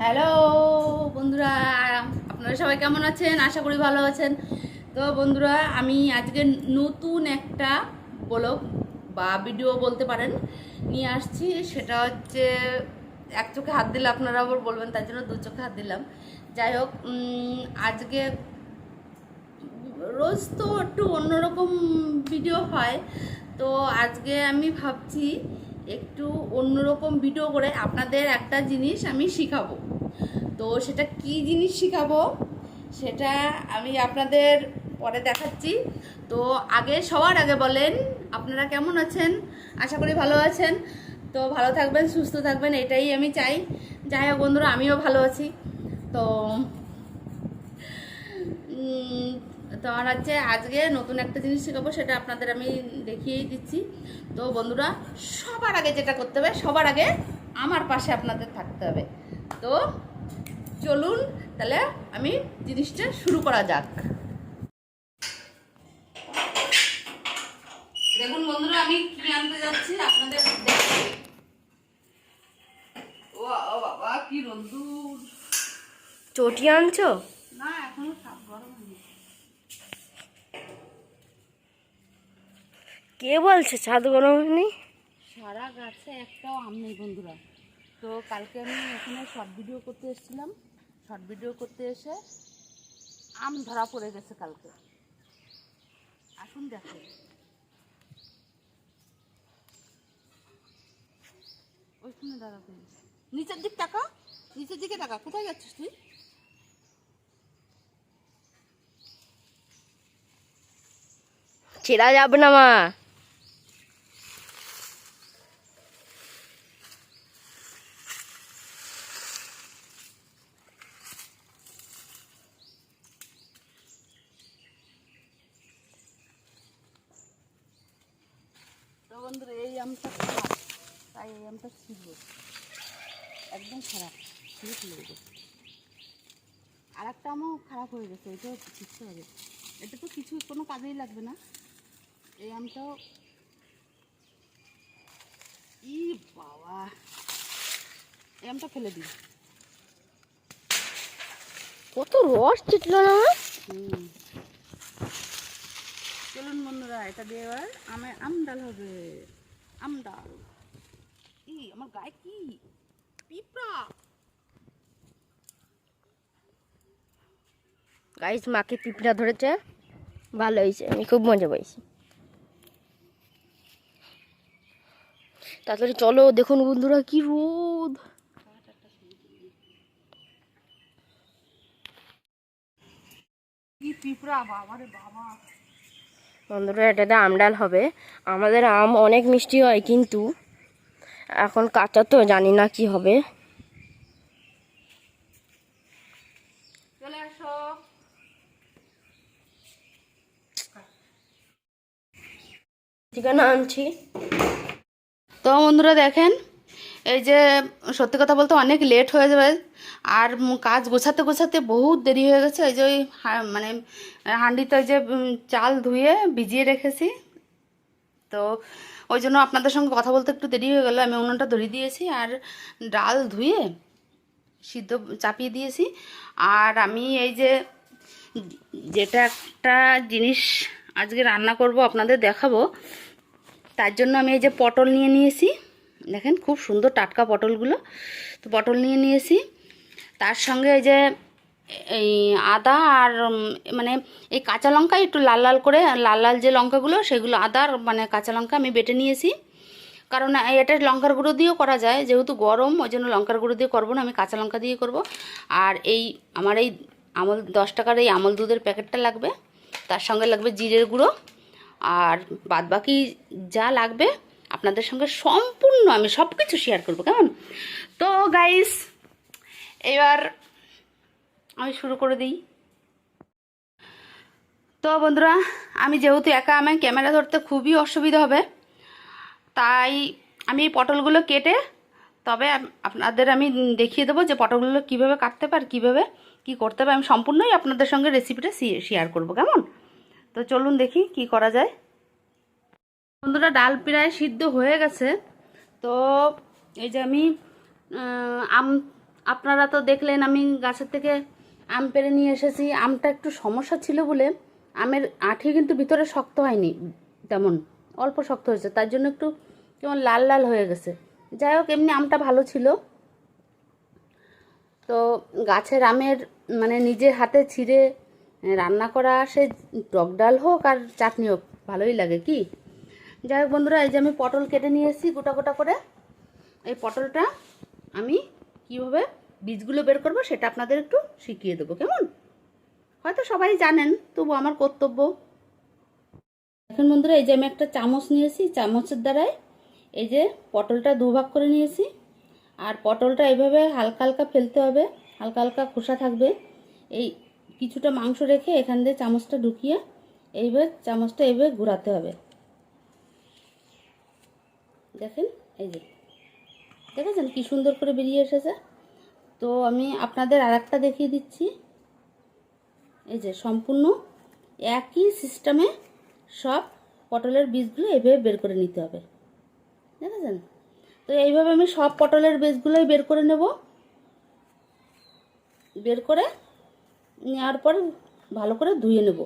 Hello বন্ধুরা, আপনারা সবাই কেমন আছেন? আশা করি ভালো আছেন। তো বন্ধুরা, আমি আজকে নতুন একটা ব্লগ বা ভিডিও বলতে পারেন, নিয়ে আসছি। সেটা হচ্ছে, এক চোখে হাত দিলে আপনারা আবার বলবেন, তার জন্য দু চোখে হাত দিলাম। যাই হোক আজকে রোজ তো একটু অন্যরকম ভিডিও হয়। তো আজকে আমি ভাবছি একটু অন্যরকম ভিডিও করে আপনাদের একটা জিনিস আমি শিখাবো। তো সেটা কি জিনিস শিখাবো? সেটা আমি আপনাদের পরে দেখাচ্ছি। তো আগে সবার আগে বলেন, আপনারা কেমন আছেন? আশা করি ভালো আছেন। তো ভালো থাকবেন, সুস্থ থাকবেন, এটাই আমি চাই। যাই হোক বন্ধুরা, আমিও ভালো আছি। তো তো আমার হচ্ছে আজকে নতুন একটা জিনিস শেখাবো সেটা আপনাদের আমি দেখিয়েই দিচ্ছি। তো বন্ধুরা সবার আগে যেটা করতে হবে সবার আগে আমার পাশে আপনাদের থাকতে হবে। তো চলুন তাহলে আমি জিনিসটা শুরু করা যাক। দেখুন বন্ধুরা আমি কি আনতে যাচ্ছি আপনাদের ও বাবা কি রোদ্দুর। চটি আনছো? না এখনও গরম হয়নি। কে বলছে? ছাদ গরম হয়নি সারা গাছে একটাও আম নেই বন্ধুরা। তো কালকে আমি এখানে শর্ট ভিডিও করতে এসেছিলাম। শর্ট ভিডিও করতে এসে আম ধরা পড়ে গেছে কালকে। আসুন দেখো। ওইখানে দাঁড়াতে নিচের দিক টাকা নিচের দিকে টাকা কোথায় যাচ্ছিস তুই? ছেড়া যাবে না মা। বন্ধুরা এই আমটা খারাপ। তাই এই আমটা ছিল একদম খারাপ। ছিঁড়ে ফেলে গেছে। আর একটা আমও খারাপ হয়ে গেছে। এটাও ছিঁড়তে হবে এটা তো কিছু কোনো কাজেই লাগবে না। এই আমটাও ই বাবা। এই আমটা ফেলে দিই কত রস চিটলো না? হুম। চলুন বন্ধুরা এটা দিয়ে এবার আমে আম ডাল হবে। আম ডাল ই আমার গায়ে কি? পিঁপড়া। গাইস মাকে পিঁপড়া ধরেছে। ভালো হয়েছে আমি খুব মজা পাইছি। তাড়াতাড়ি চলো দেখুন বন্ধুরা কি রোদ। কি পিঁপড়া বাবা রে বাবা। বন্ধুরা এটাতে আমডাল হবে। আমাদের আম অনেক মিষ্টি হয় কিন্তু এখন কাঁচা তো, জানি না কি হবে। ঠিকানা আনছি। তো বন্ধুরা, দেখেন এই যে, সত্যি কথা বলতে অনেক লেট হয়ে যাবে। আর কাজ গোছাতে গোছাতে বহুত দেরি হয়ে গেছে। ওই যে ওই মানে হাঁডিতে ওই যে চাল ধুয়ে ভিজিয়ে রেখেছি। তো ওই জন্য আপনাদের সঙ্গে কথা বলতে একটু দেরি হয়ে গেল। আমি উনুনটা ধরিয়ে দিয়েছি আর ডাল ধুয়ে সিদ্ধ চাপিয়ে দিয়েছি। আর আমি এই যে, যেটা একটা জিনিস আজকে রান্না করব, আপনাদের দেখাবো। তার জন্য আমি এই যে পটল নিয়ে নিয়েছি। দেখেন, খুব সুন্দর টাটকা পটলগুলো। তো পটল নিয়ে নিয়েছি। তার সঙ্গে এই যে, এই আদা আর মানে এই কাঁচা লঙ্কা একটু লাল লাল করে, লাল লাল যে লঙ্কাগুলো, সেগুলো আদা আর মানে কাঁচা লঙ্কা আমি বেটে নিয়েছি। কারণ এটা লঙ্কার গুঁড়ো দিয়েও করা যায়, যেহেতু গরম, ওই জন্য লঙ্কার গুঁড়ো দিয়ে করব না, আমি কাঁচা লঙ্কা দিয়ে করব। আর এই আমার এই আমল, দশ টাকার এই আমল দুধের প্যাকেটটা লাগবে। তার সঙ্গে লাগবে জিরের গুঁড়ো। আর বাদবাকি যা লাগবে আপনাদের সঙ্গে সম্পূর্ণ আমি সব কিছু শেয়ার করব, কেমন? তো গাইস এবার আমি শুরু করে দিই। তো বন্ধুরা, আমি যেহেতু একা আমি ক্যামেরা ধরতে খুবই অসুবিধা হবে। তাই আমি এই পটলগুলো কেটে, তবে আপনাদের আমি দেখিয়ে দেবো যে পটলগুলো কীভাবে কাটতে পারে, কীভাবে কী করতে হবে আমি সম্পূর্ণই আপনাদের সঙ্গে রেসিপিটা শেয়ার করব, কেমন? তো চলুন দেখি কি করা যায়। বন্ধুরা, ডাল প্রায় সিদ্ধ হয়ে গেছে। তো এই যে আমি আম, আপনারা তো দেখলেন, আমি গাছের থেকে আম পেরে নিয়ে এসেছি। আমটা একটু সমস্যা ছিল বলে আমের আঠি কিন্তু ভিতরে শক্ত হয়নি, তেমন অল্প শক্ত হয়েছে। তার জন্য একটু কেমন লাল লাল হয়ে গেছে। যাই হোক, এমনি আমটা ভালো ছিল। তো গাছের আমের মানে নিজের হাতে ছিঁড়ে রান্না করা, সে টক ডাল হোক আর চাটনি হোক, ভালোই লাগে কি? যাই হোক বন্ধুরা, এই যে আমি পটল কেটে নিয়ে এসেছি গোটা গোটা করে। এই পটলটা আমি কীভাবে বীজগুলো বের করব সেটা আপনাদের একটু শিখিয়ে দেবো, কেমন? হয়তো সবাই জানেন, তবু আমার কর্তব্য। এখন বন্ধুরা, এই যে আমি একটা চামচ নিয়েছি চামচের দ্বারাই এই যে পটলটা দুভাগ করে নিয়েছি আর পটলটা এইভাবে হালকা হালকা ফেলতে হবে, হালকা হালকা খোসা থাকবে। এই কিছুটা মাংস রেখে এখান দিয়ে চামচটা ঢুকিয়ে এইভাবে চামচটা এইভাবে ঘোরাতে হবে। দেখেন, এই যে। দেখেছেন কি সুন্দর করে বেরিয়ে এসেছে? তো আমি আপনাদের আর দেখিয়ে দিচ্ছি। এই যে সম্পূর্ণ একই সিস্টেমে সব পটলের বীজগুলো এভাবে বের করে নিতে হবে। দেখেছেন? তো এইভাবে আমি সব পটলের বীজগুলোই বের করে নেব। বের করে নেওয়ার পর ভালো করে ধুয়ে নেব।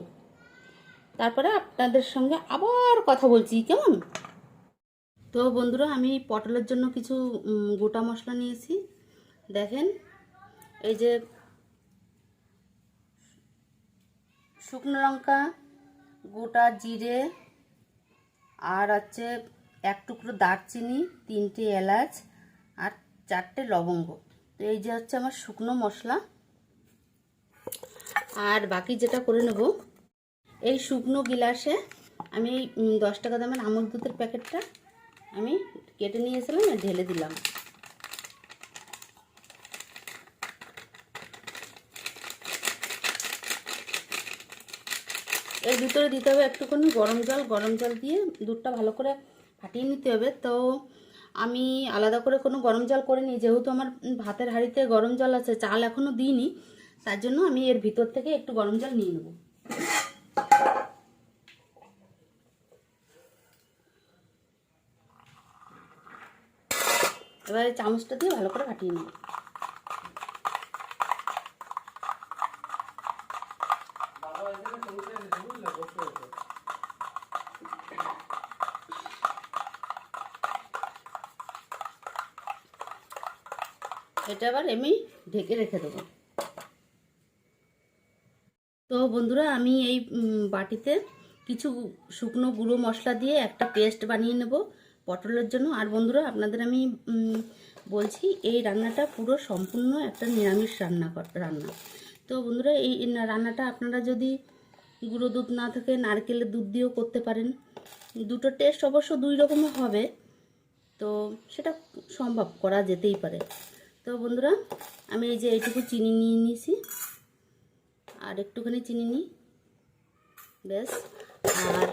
তারপরে আপনাদের সঙ্গে আবার কথা বলছি, কেমন? তো বন্ধুরা, আমি পটলের জন্য কিছু গোটা মশলা নিয়েছি। দেখেন, এই যে শুকনো লঙ্কা, গোটা জিরে, আর হচ্ছে এক টুকরো দারচিনি, তিনটে এলাচ, আর চারটে লবঙ্গ। তো এই যে হচ্ছে আমার শুকনো মশলা। আর বাকি যেটা করে নেব, এই শুকনো গিলাসে আমি দশ টাকা দামের আমুল দুধের প্যাকেটটা আমি কেটে নিয়েছিলাম আর ঢেলে দিলাম। এর ভিতরে দিতে হবে একটুখানি গরম জল। গরম জল দিয়ে দুধটা ভালো করে ফাটিয়ে নিতে হবে। তো আমি আলাদা করে কোনো গরম জল করিনি। যেহেতু আমার ভাতের হাঁড়িতে গরম জল আছে, চাল এখনও দিইনি, তার জন্য আমি এর ভিতর থেকে একটু গরম জল নিয়ে নেব। এবার চামচটা দিয়ে ভালো করে ফাটিয়ে নেব। এটা আবার আমি ঢেকে রেখে দেবো। তো বন্ধুরা, আমি এই বাটিতে কিছু শুকনো গুঁড়ো মশলা দিয়ে একটা পেস্ট বানিয়ে নেব। পটলের জন্য। আর বন্ধুরা, আপনাদের আমি বলছি, এই রান্নাটা পুরো সম্পূর্ণ একটা নিরামিষ রান্না রান্না। তো বন্ধুরা, এই রান্নাটা আপনারা যদি গুঁড়ো দুধ না থাকে, নারকেলের দুধ দিয়েও করতে পারেন। দুটো টেস্ট অবশ্য দুই রকমের হবে। তো সেটা সম্ভব করা যেতেই পারে। তো বন্ধুরা, আমি এই যে এইটুকু চিনি নিয়ে নিয়েছি। আর একটুখানি চিনি নিই। ব্যাস। আর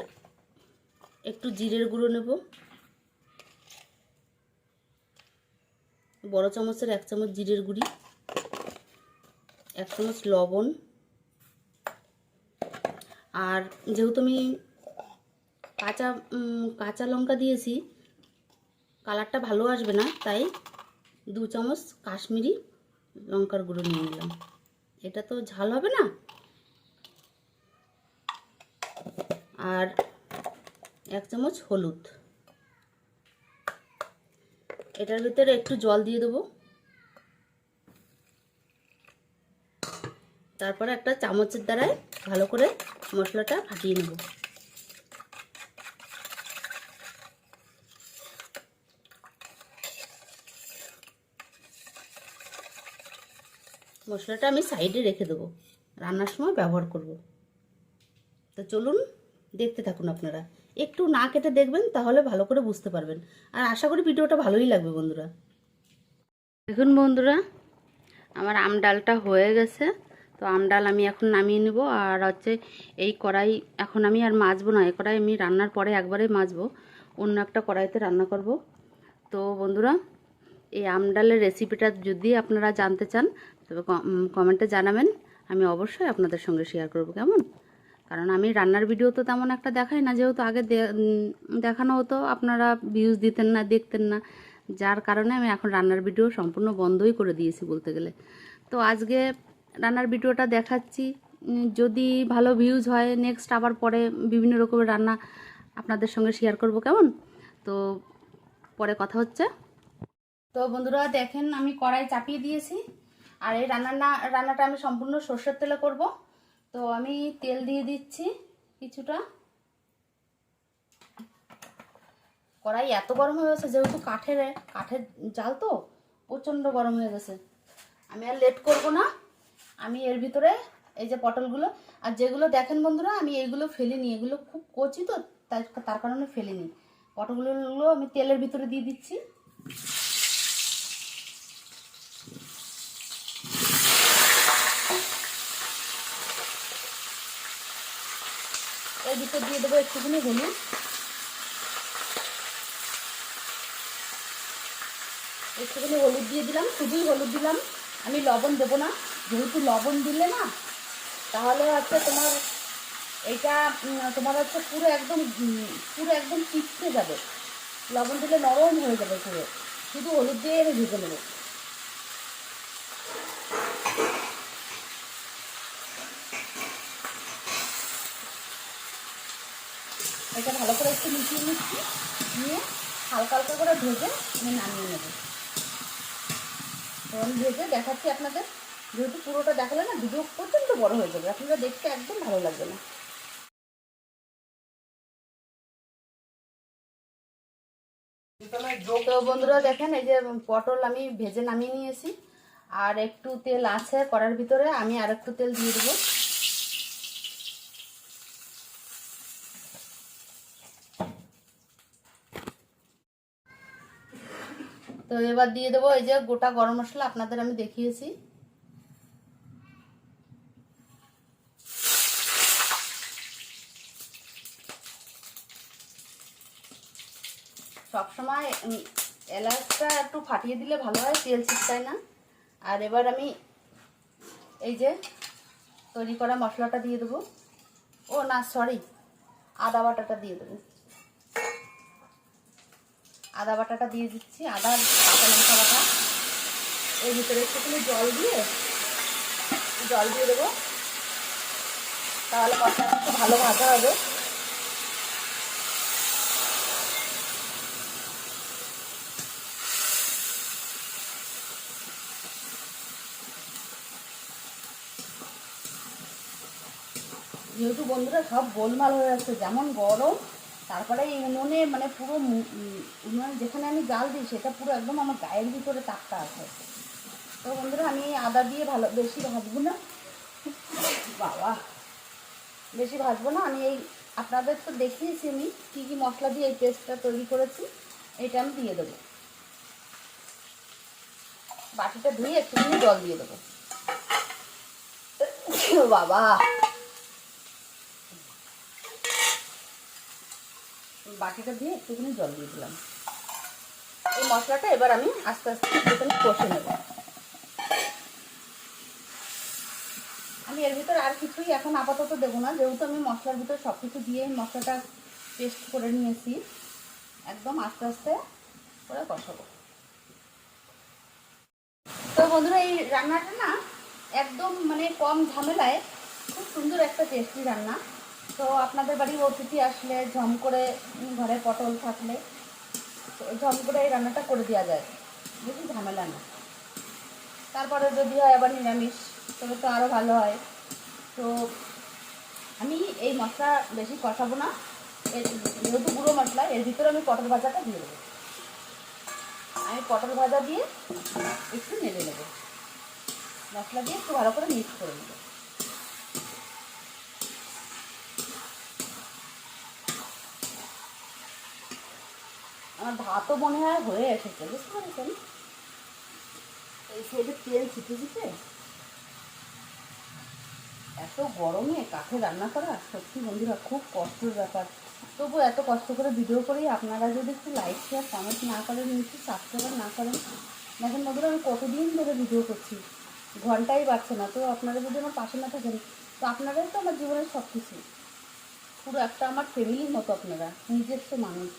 একটু জিরের গুঁড়ো নেব। বড় চামচের এক চামচ জিরের গুঁড়ি, এক চামচ লবণ। আর যেহেতু আমি কাঁচা কাঁচা লঙ্কা দিয়েছি, কালারটা ভালো আসবে না, তাই দু চামচ কাশ্মীরি লঙ্কার গুঁড়ো নিয়ে নিলাম। এটা তো ঝাল হবে না? আর এক চামচ হলুদ। এটার ভিতরে একটু জল দিয়ে দেবো। তারপরে একটা চামচের দ্বারায় ভালো করে মশলাটা ফাটিয়ে নেব। মশলাটা আমি সাইডে রেখে দেবো। রান্নার সময় ব্যবহার করব। তো চলুন, দেখতে থাকুন আপনারা। একটু না কেটে দেখবেন, তাহলে ভালো করে বুঝতে পারবেন। আর আশা করি ভিডিওটা ভালোই লাগবে বন্ধুরা। দেখুন বন্ধুরা, আমার আম ডালটা হয়ে গেছে। তো আম ডাল আমি এখন নামিয়ে নেব, আর হচ্ছে এই কড়াই এখন আমি আর মাজবো না, এই কড়াই আমি রান্নার পরে একবারে মাজবো। অন্য একটা কড়াইতে রান্না করব। তো বন্ধুরা, এই আম ডালের রেসিপিটা যদি আপনারা জানতে চান, তবে কমেন্টে জানাবেন। আমি অবশ্যই আপনাদের সঙ্গে শেয়ার করব, কেমন? কারণ আমি রান্নার ভিডিও তো তেমন একটা দেখাই না, যেহেতু আগে দেখানো হতো, আপনারা ভিউজ দিতেন না, দেখতেন না। যার কারণে আমি এখন রান্নার ভিডিও সম্পূর্ণ বন্ধই করে দিয়েছি বলতে গেলে। তো আজকে রান্নার ভিডিওটা দেখাচ্ছি। যদি ভালো ভিউজ হয় নেক্সট আবার পরে বিভিন্ন রকমের রান্না আপনাদের সঙ্গে শেয়ার করব, কেমন? তো পরে কথা হচ্ছে। তো বন্ধুরা, দেখেন আমি কড়াই চাপিয়ে দিয়েছি। আর এই রান্না রান্নাটা আমি সম্পূর্ণ সর্ষের তেলে করব। তো আমি তেল দিয়ে দিচ্ছি কিছুটা। কড়াই এত গরম হয়ে গেছে, যেহেতু কাঠের কাঠের জাল তো, প্রচণ্ড গরম হয়ে গেছে। আমি আর লেট করব না। আমি এর ভিতরে এই যে পটলগুলো, আর যেগুলো দেখেন বন্ধুরা, আমি এইগুলো ফেলিনি, এগুলো খুব কচি তো তার কারণে ফেলিনি। পটলগুলো আমি তেলের ভিতরে দিয়ে দিচ্ছি। এর দিয়ে দেবো একটুখানি হলুদ। একটুখানি হলুদ দিয়ে দিলাম শুধুই হলুদ দিলাম। আমি লবণ দেবো না, যেহেতু লবণ দিলে না, তাহলে হচ্ছে তোমার এটা তোমার হচ্ছে পুরো একদম পুরো একদম চিপকে যাবে। লবণ দিলে নরম হয়ে যাবে পুরো। শুধু হলুদ দিয়ে ভেজে নেব। এটা ভালো করে একটু মিশিয়ে নিচ্ছি। নিয়ে হালকা হালকা করে ভেজে আমি নামিয়ে নেব। তো আমি ভেজে দেখাচ্ছি আপনাদের। যেহেতু পুরোটা দেখালে না ভিডিও প্রচণ্ড বড় হয়ে যাবে। আপনারা দেখতে একদম ভালো লাগবে না। তো বন্ধুরা দেখেন, এই যে পটল আমি ভেজে নামিয়ে নিয়েছি। আর একটু তেল আছে করার ভিতরে, আমি আর একটু তেল দিয়ে দেবো। তো এবার দিয়ে দেবো এই যে গোটা গরম মশলা, আপনাদের আমি দেখিয়েছি। সবসময় এলাচটা একটু ফাটিয়ে দিলে ভালো হয়, তেল ছিটকায় না। আর এবার আমি এই যে তৈরি করা মশলাটা দিয়ে দেবো। ও না সরি আদা বাটাটা দিয়ে দেবো। আদা বাটাটা দিয়ে দিচ্ছি, আদা, কাঁচা লঙ্কা বাটা। এর ভিতরে একটুখানি জল দিয়ে জল দিয়ে দেবো। তাহলে মশলাটা একটু ভালো ভাজা হবে। যেহেতু বন্ধুরা সব গোলমাল হয়ে যাচ্ছে যেমন গরম তারপরে এই উনুনে মানে পুরো উনুনে যেখানে আমি জাল দিই, সেটা পুরো একদম আমার গায়ের ভিতরে তাপটা আছে। তো বন্ধুরা, আমি আদা দিয়ে ভালো, বেশি ভাজবো না। বাবা, বেশি ভাজবো না। আমি এই, আপনাদের তো দেখিয়েছি আমি কী কী মশলা দিয়ে এই পেস্টটা তৈরি করেছি। এটা আমি দিয়ে দেবো। বাটিটা ধুয়ে একটুখানি জল দিয়ে দেবো। বাবা। বাটিটা দিয়ে একটুখানি জল দিয়ে দিলাম। এই মশলাটা এবার আমি আস্তে আস্তে একটুখানি কষে নেব। আমি এর ভিতরে আর কিছুই এখন আপাতত দেবো না, যেহেতু আমি মশলার ভিতরে সব কিছু দিয়ে মশলাটা পেস্ট করে নিয়েছি, একদম আস্তে আস্তে করে কষাবো। তো বন্ধুরা, এই রান্নাটা না একদম মানে কম ঝামেলায় খুব সুন্দর একটা টেস্টি রান্না। তো আপনাদের বাড়ি অতিথি আসলে ঝম করে ঘরে পটল থাকলে ঝম করে এই রান্নাটা করে দেওয়া যায়। বেশি ঝামেলা না। তারপরে যদি হয় আবার নিরামিষ, তবে তো আরও ভালো হয়। তো আমি এই মশলা বেশি কষাবো না। যেহেতু গুঁড়ো মশলা, এর ভিতরে আমি পটল ভাজাটা দিয়ে দেবো। আমি পটল ভাজা দিয়ে একটু নেড়ে নেব। মশলা দিয়ে একটু ভালো করে মিক্স করে নেব। আমার ভাতও মনে হয় হয়ে এসেছে, বুঝতে পারছেন? এই তেল ছিটে ছিটে এত গরমে কাঠে রান্না করা সত্যি বন্ধুরা খুব কষ্টের ব্যাপার। তবু এত কষ্ট করে ভিডিও করি আপনারা যদি একটু লাইক শেয়ার কমেন্ট না করেন, একটু সাবস্ক্রাইব না করেন, দেখেন বন্ধুরা আমি কতদিন ধরে ভিডিও করছি। ঘন্টাই বাড়ছে না, তো আপনারা যদি আমার পাশে না থাকেন, তো আপনারাই তো আমার জীবনের সব কিছু পুরো একটা আমার ফ্যামিলির মতো আপনারা, নিজস্ব মানুষ।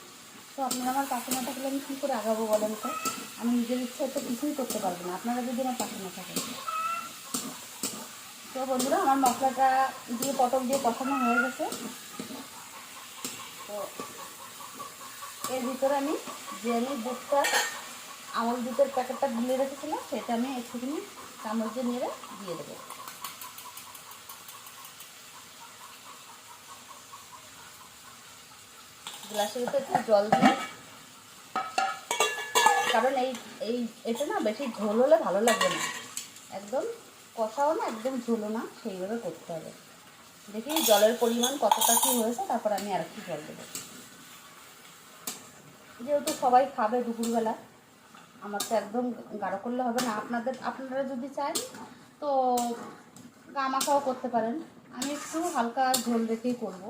তো আপনারা আমার না থাকলে আমি কী করে আগাবো বলেন তো? আমি নিজের ইচ্ছায় তো কিছুই করতে পারব না। আপনারা যদি আমার পাশে না থাকেন তো বন্ধুরা, আমার মশলাটা দিয়ে পটল দিয়ে কষানো হয়ে গেছে। তো এর ভিতরে আমি আমি দুধটা আমল দুধের প্যাকেটটা গুলে রেখেছিলাম, সেটা আমি একটুখানি চামচ দিয়ে নেড়ে দিয়ে দেবো। গ্লাসের ভিতরে একটু জল দিয়ে কারণ এই এই, এটা না বেশি ঝোল হলে ভালো লাগবে না। একদম কষাও না, একদম ঝোলো না, সেইভাবে করতে হবে। দেখি জলের পরিমাণ কতটা কী হয়েছে, তারপর আমি আর একটু জল দেবো। যেহেতু সবাই খাবে দুপুরবেলা, আমার তো একদম গাঢ় করলে হবে না। আপনাদের, আপনারা যদি চান, তো গামাখাও করতে পারেন। আমি একটু হালকা ঝোল রেখেই করব।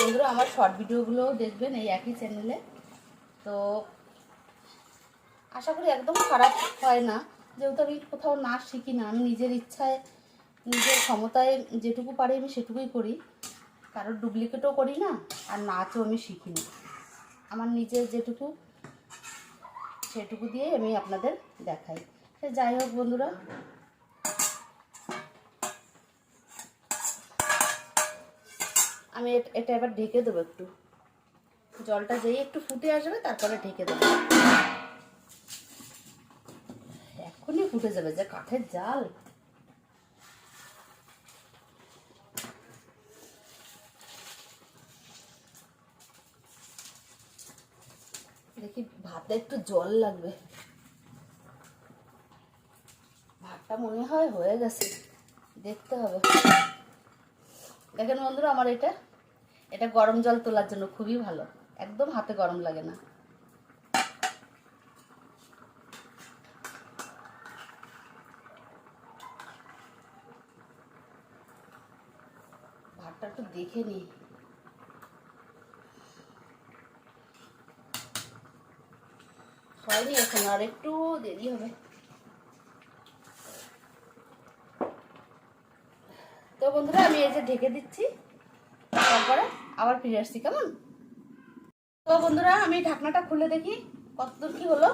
বন্ধুরা আমার শর্ট ভিডিওগুলো দেখবেন এই একই চ্যানেলে তো আশা করি একদম খারাপ হয় না। যেহেতু আমি কোথাও নাচ শিখি না, আমি নিজের ইচ্ছায়, নিজের ক্ষমতায় যেটুকু পারি আমি সেটুকুই করি। কারোর ডুপ্লিকেটও করি না, আর নাচও আমি শিখি না। আমার নিজের যেটুকু, সেটুকু দিয়ে আমি আপনাদের দেখাই। সে যাই হোক বন্ধুরা আমি এটা এবার ঢেকে দেবো একটু। জলটা যেই একটু ফুটে আসবে, তারপরে ঢেকে দেবো। এখনই ফুটে যাবে যে কাঠের জাল। দেখি ভাতে একটু জল লাগবে। ভাতটা মনে হয় হয়ে গেছে। দেখতে হবে। দেখেন বন্ধুরা আমার এটা এটা গরম জল তোলার জন্য খুবই ভালো। একদম হাতে গরম লাগে না। ভাতটা একটু দেখে নি। হয়নি এখন, আর একটু দেরি হবে। তো বন্ধুরা, আমি এই যে ঢেকে দিচ্ছি। তারপরে আবার ফিরে আসছি, কেমন? তো বন্ধুরা, আমি ঢাকনাটা খুলে দেখি কতদূর কি হলো।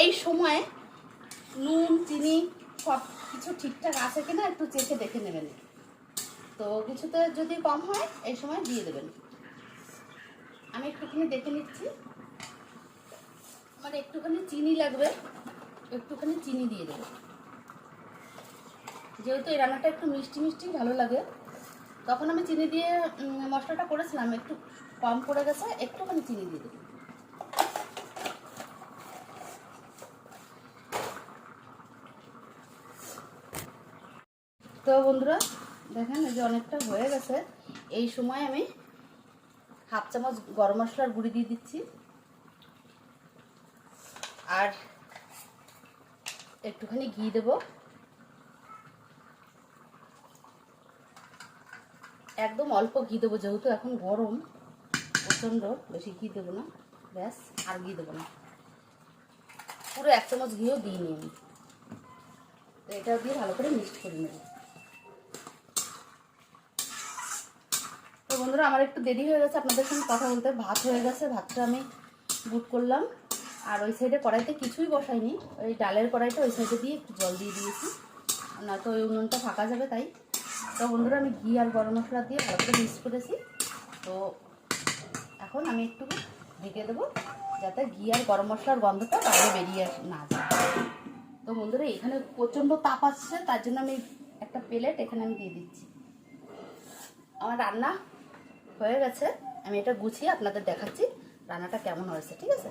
এই সময় নুন, চিনি সব কিছু ঠিকঠাক আছে কিনা একটু চেখে দেখে নেবেন। তো কিছুতে যদি কম হয়, এই সময় দিয়ে দেবেন। আমি একটুখানি দেখে নিচ্ছি। আমার একটুখানি চিনি লাগবে, একটুখানি চিনি দিয়ে দেবেন যেহেতু এই রান্নাটা একটু মিষ্টি মিষ্টি ভালো লাগে তখন আমি চিনি দিয়ে মশলাটা করেছিলাম, একটু কম পড়ে গেছে, একটুখানি চিনি দিয়ে দেবো তো বন্ধুরা, দেখেন এই যে অনেকটা হয়ে গেছে। এই সময় আমি হাফ চামচ গরম মশলার গুঁড়ি দিয়ে দিচ্ছি। আর একটুখানি ঘি দেবো। একদম অল্প ঘি দেবো, যেহেতু এখন গরম, প্রচণ্ড, বেশি ঘি দেবো না। ব্যাস, আর ঘি দেবো না। পুরো এক চামচ ঘিও দিইনি আমি তো এটা দিয়ে ভালো করে মিক্সড করে নেব। তো বন্ধুরা, আমার একটু দেরি হয়ে গেছে, আপনাদের সঙ্গে কথা বলতে। ভাত হয়ে গেছে, ভাতটা আমি বুট করলাম। আর ওই সাইডে কড়াইতে কিছুই বসাইনি। ওই ডালের কড়াইটা ওই সাইডে দিয়ে একটু জল দিয়ে দিয়েছি। না তো ওই উনুনটা ফাঁকা যাবে, তাই তো বন্ধুরা, আমি ঘি আর গরম মশলা দিয়ে ভালো মিক্স করেছি। তো এখন আমি একটু ঢেকে দেবো, যাতে ঘি আর গরম মশলার গন্ধটা বাইরে বেরিয়ে না যায়। তো বন্ধুরা, এখানে প্রচণ্ড তাপ আসছে, তার জন্য আমি একটা প্লেট এখানে আমি দিয়ে দিচ্ছি। আমার রান্না হয়ে গেছে, আমি এটা গুছিয়ে আপনাদের দেখাচ্ছি রান্নাটা কেমন হয়েছে, ঠিক আছে?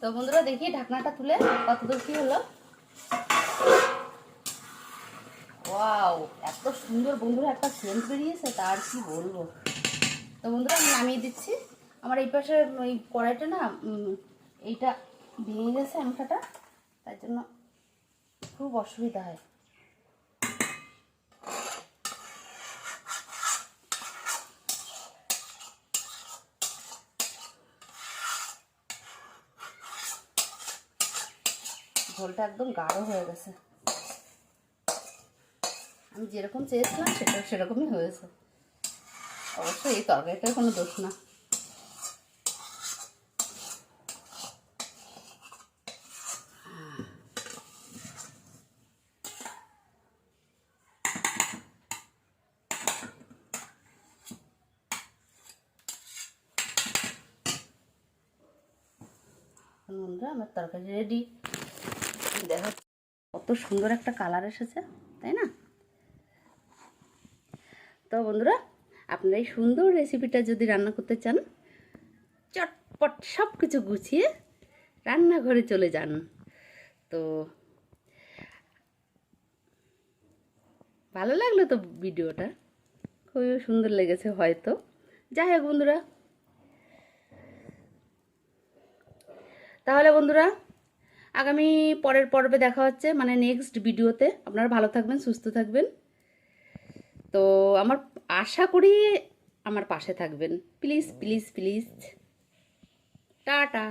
তো বন্ধুরা দেখি ঢাকনাটা তুলে কতদূর কি হলো? ওয়াও, এত সুন্দর বন্ধুরা একটা সেন্ট বেরিয়েছে তার কি বলব? তো বন্ধুরা আমি নামিয়ে দিচ্ছি। আমার এই পাশে ওই কড়াইটা না এইটা ভেঙে গেছে আংটাটা তার জন্য খুব অসুবিধা হয়। ঝোলটা একদম গাঢ় হয়ে গেছে। আমি যেরকম চেয়েছিলাম সেটা সেরকমই হয়েছে। অবশ্যই এই তরকারিটার কোনো দোষ না। বন্ধুরা আমার তরকারি রেডি সুন্দর একটা কালার এসেছে, তাই না? তো বন্ধুরা, আপনারা এই সুন্দর রেসিপিটা যদি রান্না করতে চান, চটপট সব কিছু গুছিয়ে রান্নাঘরে চলে যান। তো ভালো লাগল তো ভিডিওটা? খুবই সুন্দর লেগেছে হয়তো। যাই হোক বন্ধুরা, তাহলে বন্ধুরা আগামী পরের পর্বে দেখা হচ্ছে। মানে নেক্সট ভিডিওতে আপনারা ভালো থাকবেন, সুস্থ থাকবেন। তো আমার আশা করি আমার পাশে থাকবেন। Please please please tata.